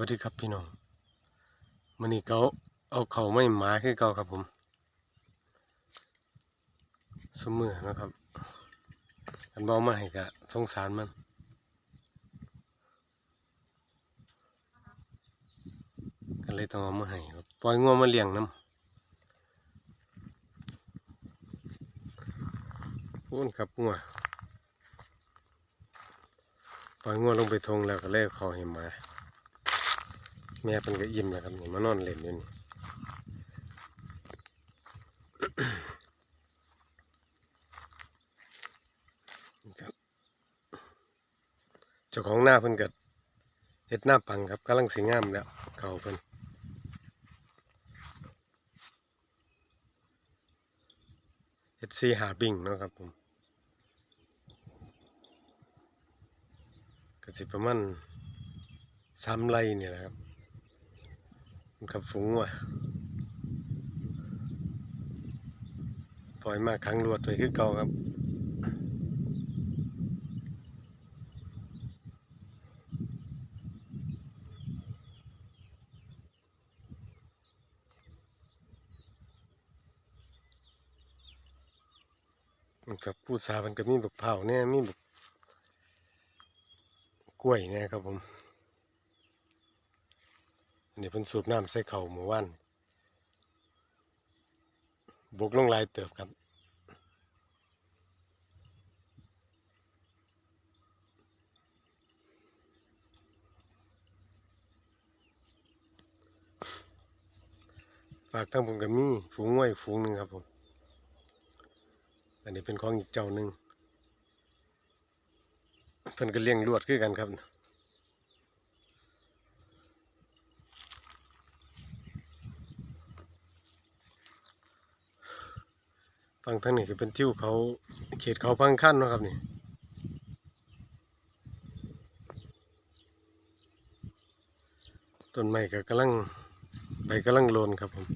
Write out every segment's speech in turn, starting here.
วัสดีครับพี่น้องมันนี้เขาเอาเขาไม่หมาคือเก่าครับผมสมือนะครับ อันบอกมาให้กะสงสารมันก็เลยต้องเอามาให้ปล่อยงัวมาเลี้ยงน้ำพูนครับงัวปล่อยงัวลงไปทงแล้วก็เลยเอเห้หมา แม่เป็นก็อิ่มแล้วครับนี่มานอนเล่นอยู่นี่ครับเจ้าของหน้าเพิ่นก็เฮ็ดหน้าปังครับกำลังสิงามแล้วเก่าเพิ่นเฮ็ดซีหาบิ่งเนาะครับผมก็สิประมาณสามไร่นี่แหละครับ กับฝูงว่ะปล่อยมาครั้งรวดไปคือเก่าครับกับผู้สามันก็มีบักเผาเนี่ยมีบักกล้วยเนี่ยครับผม นนี้เป็นสูบน้ำใส่เข่าหมู่บ้านบุกลงลายเติบครับฝากทั้งผมกับมี่ฝูงไว้ฝูงหนึ่งครับผม อันนี้เป็นของอีกเจ้าหนึ่งเพิ่นก็เลี้ยงลวดคือกันครับ ฝั่งทางนี้ก็เป็นทิวเขาเขตเขาพังขั้นนะครับนี่ต้นไม้ก็กำลังใบกำลังโลนครับผม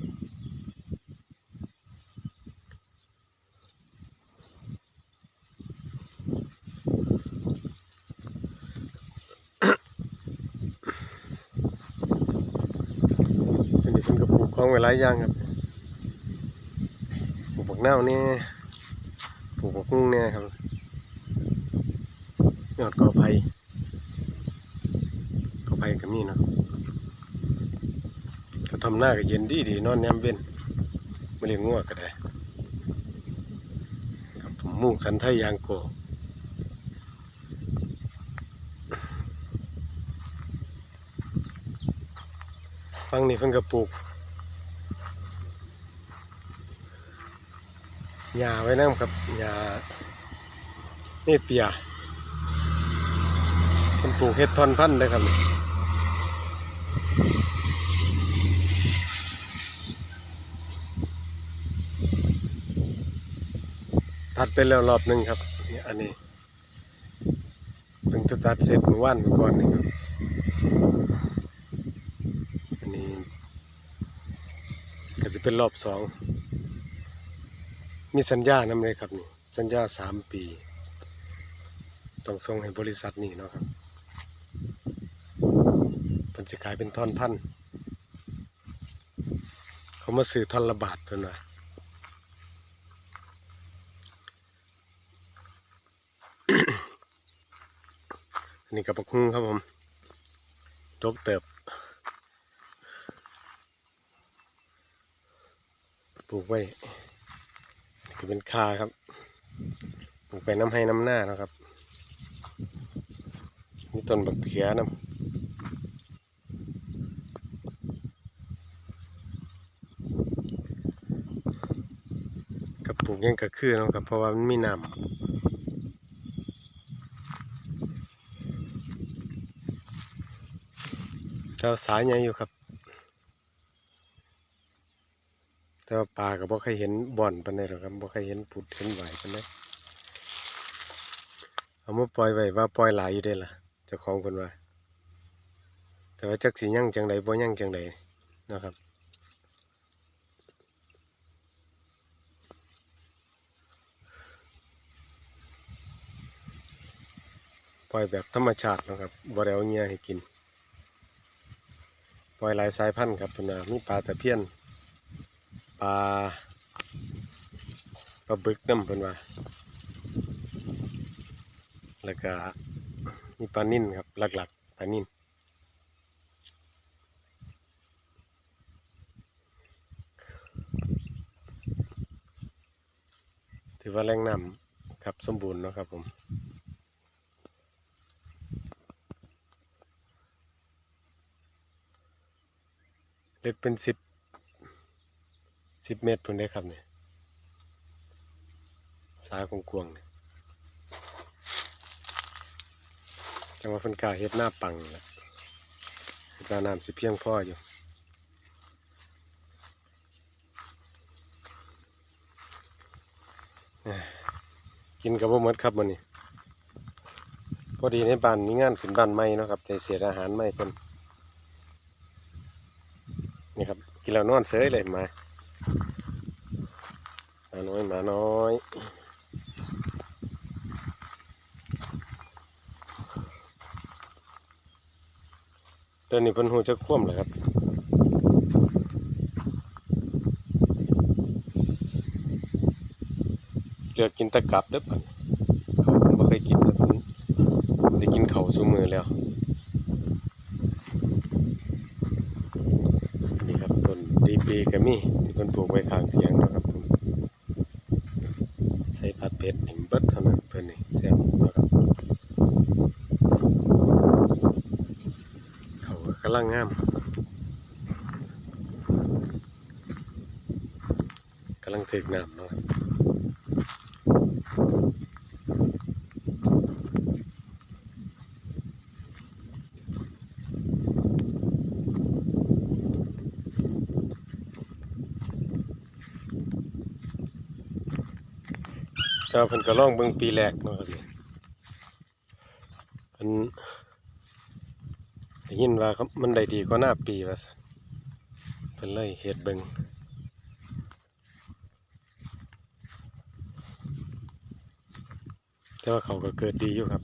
อันนี้เพิ่นก็ปลูกของไว้หลายอย่างครับ ปลูกบักนาวนี่ปลูกบักกุ้งเนี่ยครับยอดกอไผ่กอไผ่ก็มีเนาะก็ทำหน้าก็เย็นดีดีนอนแนมเว้นไม่เลี้ยงงัวก็ได้ครับผมมุ่งสันไทยยางโกฟังนี่เพิ่นก็ปลูก หญ้าไว้น้ำครับหญ้านี่เปียเป็นปลูกเห็ดทอนพันธุ์เลยครับตัดไปแล้วรอบหนึ่งครับนี่อันนี้เพิ่งจะตัดเสร็จมื่อวานก่อนนี่ครับอันนี้ก็จะเป็นรอบสอง มีสัญญานำเลยครับนี่ สัญญาสามปี ต้องส่งให้บริษัทนี่เนาะครับเพิ่นสิขายเป็นท่อนพันเขามาซื้อท่อนละบาทเพิ่นว่าอันนี้กับปักหุ้งครับผมจกเติบปลูกไว้ จะเป็นคาครับปลูกไปน้ำให้น้ำหน้านะครับมีต้นบักเขียน้ำกับปลูกยังกระคือนะครับ เพราะว่ามันมีน้ำเจ้าสายใหญ่อยู่ครับ แต่ว่าปลาก็บ่เคยเห็นบ่อนปานใดหรอกครับบ่เคยเห็นผุดเห็นไหวปานใดเอามาปล่อยไว้ว่าปล่อยหลายอยู่เด้ล่ะเจ้าของเพิ่นว่า แต่ว่าจักสิยั่งจังใดบ่ยั่งจังใดนะครับปล่อยแบบธรรมชาตินะครับบ่ได้เอาเหยื่อให้กิน ปล่อยหลายสายพันธุ์ครับพิ่นว่ามีปลาตะเพียน ปลาปลาบึกน้ำเพิ่นว่าแล้วก็มีปลานิ่นครับหลักๆปลานิ่นถือว่าแหล่งน้ำครับสมบูรณ์นะครับผมลึกเป็นสิบ สิบเมตรพุ่นได้ครับเนี่ยสายกวงเนี่ยจังว่าเพิ่นกาเฮ็ดหน้าปังแหละเฮ็ดหน้าน้ำสิเพียงพออยู่กินกับบ่หมดครับมื้อนี้พอดีในบ้านมีงานขึ้นบ้านใหม่เนาะครับได้เสียอาหารใหม่เพิ่นนี่ครับกินแล้วนอนเสยเลยมาน้อยหมา น้อยเดนนี่เพิ่นหูจะคว่ำเลยครับเลือกกินตะกับเด้อปันเขาผมบ่เคยกินแต่ผมได้กินเขาวซุมือแล้วนี่ครับต้นดีปีก็มีที่เพิ่นปลูกไว้ข้างเถียงเนาะครับผมใส่ผัดเผ็ดนี่เบิดเท่านั้นเพิ่นนี่แซ่บเนาะครับเขาก็กำลังงามกำลังถึกน้ำเนาะครับก็เพิ่นก็ล่องเบิ่งปีแรกเนาะครับเพิ่นได้ยินว่ามันได้ดีกว่าหน้าปีว่าซั่นเพิ่นเลยเฮ็ดเบิ่ง แต่ว่าเขาก็เกิดดีอยู่ครับ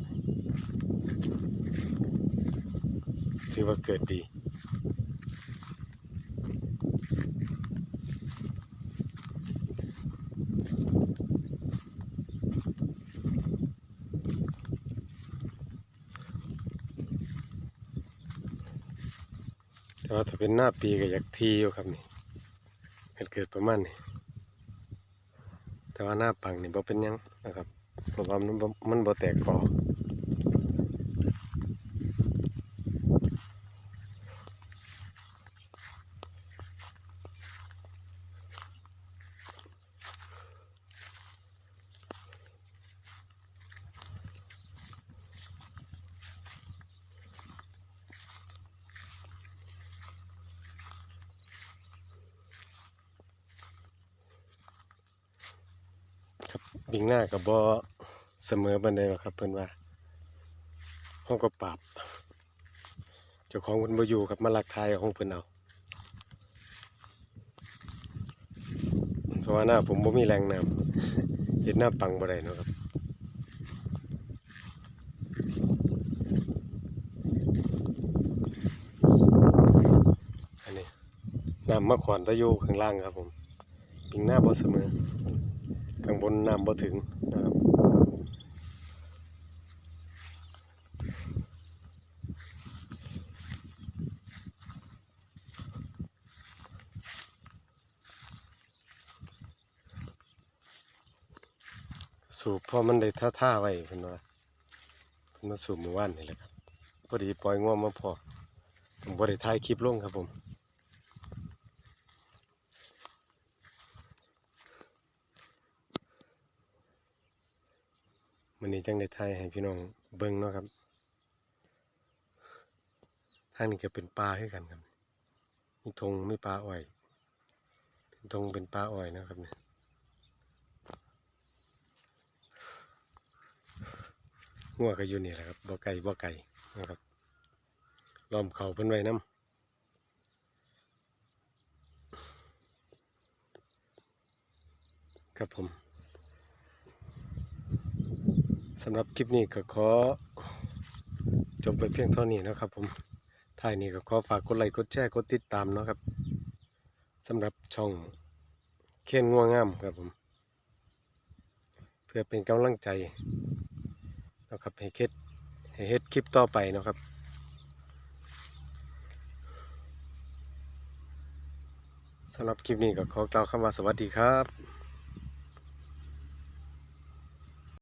ถือว่าเกิดดีแต่ว่าถ้าเป็นหน้าปีก็อยากทีอยู่ครับนี่เกิดเกิดประมาณนี้แต่ว่าหน้าปังนี่บ่เป็นยังนะครับ เพราะว่ามันมันบ่แตกกอครับบิงหน้ากับบ่ เสมอบันไดหรอกครับเพิ่อนว่าห้องก็ปราบเจ้าของเพิ่นบ่อยู่ครับมาลักทายของเพิ่นเอาเพราะว่าหน้าผมบ่มีแรงน้ำเฮ็ดหน้าปังบ่ได้เนาะครับอันนี้น้ำมะขวานตะยูข้างล่างครับผมปิงหน้าบ่เสมอข้างบนน้ำบ่ถึงนะครับ สูบเพราะมันได้ท่าท่าๆไว้เพิ่นว่าเพิ่นมาสูบมื่อวานนี่แหละครับพอดีปล่อยง่วงมาพอผมบ่ได้ถ่ายคลิปลงครับผมมันนี้จังได้ถ่ายให้พี่น้องเบิ่งเนาะครับทางนี้ก็เป็นป่าคือกันครับมีธงมีปลาอ้อยเป็นธงเป็นปลาอ้อยนะครับเนี่ย งัวก็อยู่นี่แหละครับบ่ไก่บ่ไก่นะครับล้อมเขาเพิ่นไว้นํครับผมสำหรับคลิปนี้ก็ขอ จบไปเพียงเท่านี้นะครับผมท้ายนี้ก็ขอฝากกดไลค์กดแชร์กดติดตามเนาะครับสำหรับช่องเคนงัวงามครับผม เพื่อเป็นกำลังใจ นะครับให้เฮ็ดให้เฮ็ดคลิปต่อไปนะครับสำหรับคลิปนี้ก็ขอกล่าวคำว่าสวัสดีครับ